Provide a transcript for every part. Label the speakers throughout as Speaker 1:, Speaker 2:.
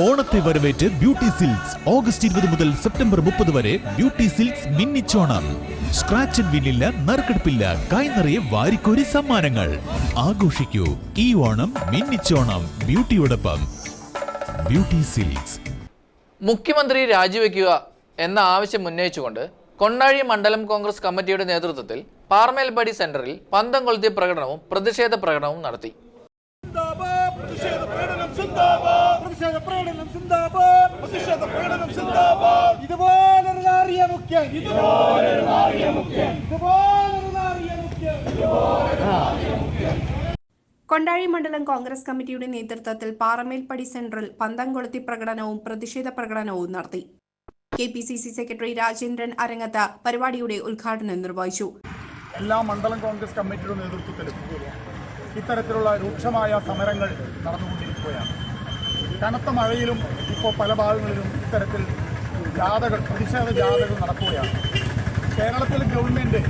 Speaker 1: ഓണത്തെ വരവേറ്റ് beauty silks. August ഇരുപത് മുതൽ സെപ്റ്റംബർ മുപ്പത് വരെ ബ്യൂട്ടി സിൽക്സ് മിന്നിച്ചോണം. സ്ക്രാച്ച് ആൻഡ് വിന്നില്ല നറുക്കെടുപ്പില്ല കൈനിറയെ വാരിക്കോരി സമ്മാനങ്ങൾ. ആഘോഷിക്കൂ. ഈ ഓണം മിന്നിച്ചോണം. ബ്യൂട്ടിയോടൊപ്പം. Beauty silks.
Speaker 2: മുഖ്യമന്ത്രി രാജിവെക്കുക എന്ന ആവശ്യം ഉന്നയിച്ചുകൊണ്ട് കൊണ്ടാഴി മണ്ഡലം കോൺഗ്രസ് കമ്മിറ്റിയുടെ നേതൃത്വത്തിൽ പാർമേൽപടി സെന്ററിൽ പന്തം കൊളുത്തിയ പ്രകടനവും പ്രതിഷേധ പ്രകടനവും നടത്തി.
Speaker 3: പ്രതിഷേധ പ്രകടനം സിന്ദാബാദ്. പ്രതിഷേധ പ്രകടനം സിന്ദാബാദ്. ഇതുപോലൊരു നാറിയ മുഖ്യൻ ഇതുപോലൊരു നാറിയ മുഖ്യൻ ഇതുപോലൊരു നാറിയ മുഖ്യൻ
Speaker 4: കൊണ്ടാഴി മണ്ഡലം കോൺഗ്രസ് കമ്മിറ്റിയുടെ നേതൃത്വത്തിൽ പാറമേൽപ്പടി സെൻട്രൽ പന്തംകൊളുത്തി പ്രകടനവും പ്രതിഷേധ പ്രകടനവും നടത്തി. K P C C secretary Rajendran Arangath പരിപാടിയുടെ ഉദ്ഘാടനം നിർവഹിച്ചു.
Speaker 5: എല്ലാ മണ്ഡലം കോൺഗ്രസ് കമ്മിറ്റിയുടെ നേതൃത്വത്തിൽ ഇത്തരത്തിലുള്ള രൂക്ഷമായ സമരങ്ങൾ നടന്നുകൊണ്ടിരിക്കുകയാണ്. കനത്ത മഴയിലും ഇപ്പോൾ പല ഭാഗങ്ങളിലും ഇത്തരത്തിൽ ജാഥകൾ പ്രതിഷേധ ജാഥകൾ നടക്കുകയാണ്. കേരളത്തിലെ ഗവൺമെന്റ്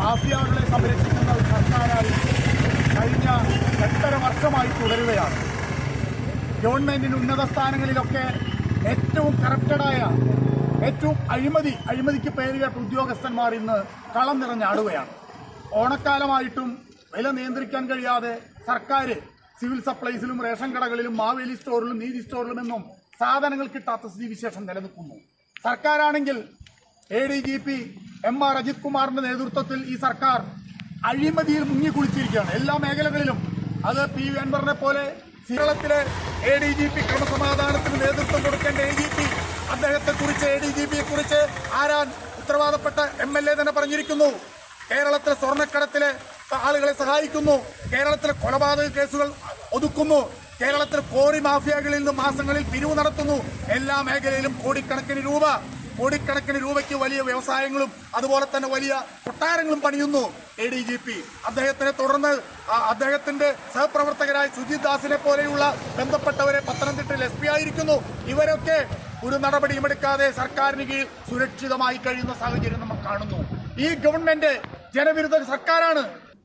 Speaker 5: മാഫിയാകളെ സംരക്ഷിക്കുന്ന സർക്കാരായി കഴിഞ്ഞ എട്ടര വർഷമായി തുടരുകയാണ്. ഗവൺമെന്റിന് ഉന്നത സ്ഥാനങ്ങളിലൊക്കെ ഏറ്റവും കറപ്റ്റഡായ ഏറ്റവും അഴിമതി അഴിമതിക്ക് പേരുകേട്ട ഉദ്യോഗസ്ഥന്മാർ ഇന്ന് കളം നിറഞ്ഞാടുകയാണ് ഓണക്കാലമായിട്ടും വില നിയന്ത്രിക്കാൻ കഴിയാതെ സർക്കാർ സിവിൽ സപ്ലൈസിലും റേഷൻ കടകളിലും മാവേലി സ്റ്റോറിലും നീതി സ്റ്റോറിലും എന്നും സാധനങ്ങൾ കിട്ടാത്ത സ്ഥിതിവിശേഷം നിലനിൽക്കുന്നു. സർക്കാരാണെങ്കിൽ A D G P M R Ajith കുമാറിന്റെ നേതൃത്വത്തിൽ ഈ സർക്കാർ അഴിമതിയിൽ മുങ്ങിക്കുളിച്ചിരിക്കുകയാണ്. എല്ലാ മേഖലകളിലും അത് പി വി അൻവറിനെ പോലെ കേരളത്തിലെ എ ഡി ജി പി ക്രമസമാധാനത്തിന് നേതൃത്വം കൊടുക്കേണ്ട എ ജി പി അദ്ദേഹത്തെ കുറിച്ച് എ ഡി ജി പിയെ കുറിച്ച് ആരാൻ ഉത്തരവാദപ്പെട്ട എം എൽ എ തന്നെ പറഞ്ഞിരിക്കുന്നു. കേരളത്തിലെ സ്വർണക്കടത്തിലെ ആളുകളെ സഹായിക്കുന്നു. കേരളത്തിലെ കൊലപാതക കേസുകൾ ഒതുക്കുന്നു. കേരളത്തിലെ കോറി മാഫിയകളിൽ നിന്ന് മാസങ്ങളിൽ പിരിവ് നടത്തുന്നു. എല്ലാ മേഖലയിലും കോടിക്കണക്കിന് രൂപ കോടിക്കണക്കിന് രൂപയ്ക്ക് വലിയ വ്യവസായങ്ങളും അതുപോലെ തന്നെ വലിയ കൊട്ടാരങ്ങളും പണിയുന്നു എ ഡി ജി പി അദ്ദേഹത്തിനെ തുടർന്ന് അദ്ദേഹത്തിന്റെ സഹപ്രവർത്തകരായ സുജിത് ദാസിനെ പോലെയുള്ള ബന്ധപ്പെട്ടവരെ പത്തനംതിട്ടയിൽ എസ് പി ആയിരിക്കുന്നു. ഇവരൊക്കെ ഒരു നടപടിയും എടുക്കാതെ സർക്കാരിന് കീഴിൽ സുരക്ഷിതമായി കഴിയുന്ന സാഹചര്യം നമ്മൾ കാണുന്നു. ഈ ഗവൺമെന്റ് ജനവിരുദ്ധ സർക്കാരാണ്.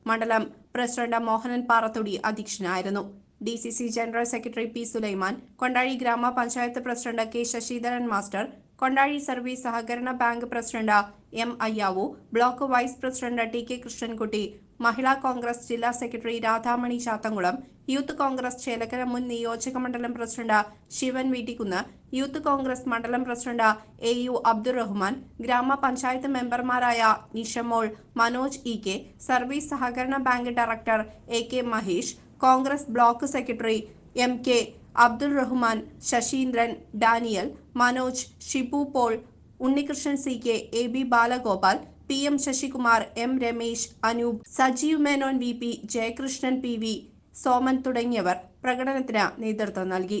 Speaker 4: മണ്ഡലം പ്രസിഡന്റ് മോഹനൻ പാറത്തൊടി അധ്യക്ഷനായിരുന്നു. D C C general secretary P Sulaiman Kondazhi grama panchayat president K Sasidharan master Kondazhi service സഹകരണ bank president M Ayyavu block vice president T K Krishnankutty Mahila Congress ജില്ലാ സെക്രട്ടറി രാധാമണി ചാത്തങ്കുളം യൂത്ത് കോൺഗ്രസ് ചേലക്കര മുൻ നിയോജക മണ്ഡലം president Sivan Veettikkunnu youth Congress മണ്ഡലം president A U Abdurahman grama panchayat മെമ്പർമാരായ Nishamol Manoj E K service സഹകരണ bank director A K Mahesh Congress block secretary M K Abdul Rahman Sasindran Daniel Manoj Shibu Paul Unnikrishnan C K A B Balagopal P M Sasikumar M Ramesh Anoop Sajeev Menon V P Jayakrishnan P V Soman തുടങ്ങിയവർ പ്രകടനത്തിന് നേതൃത്വം നൽകി.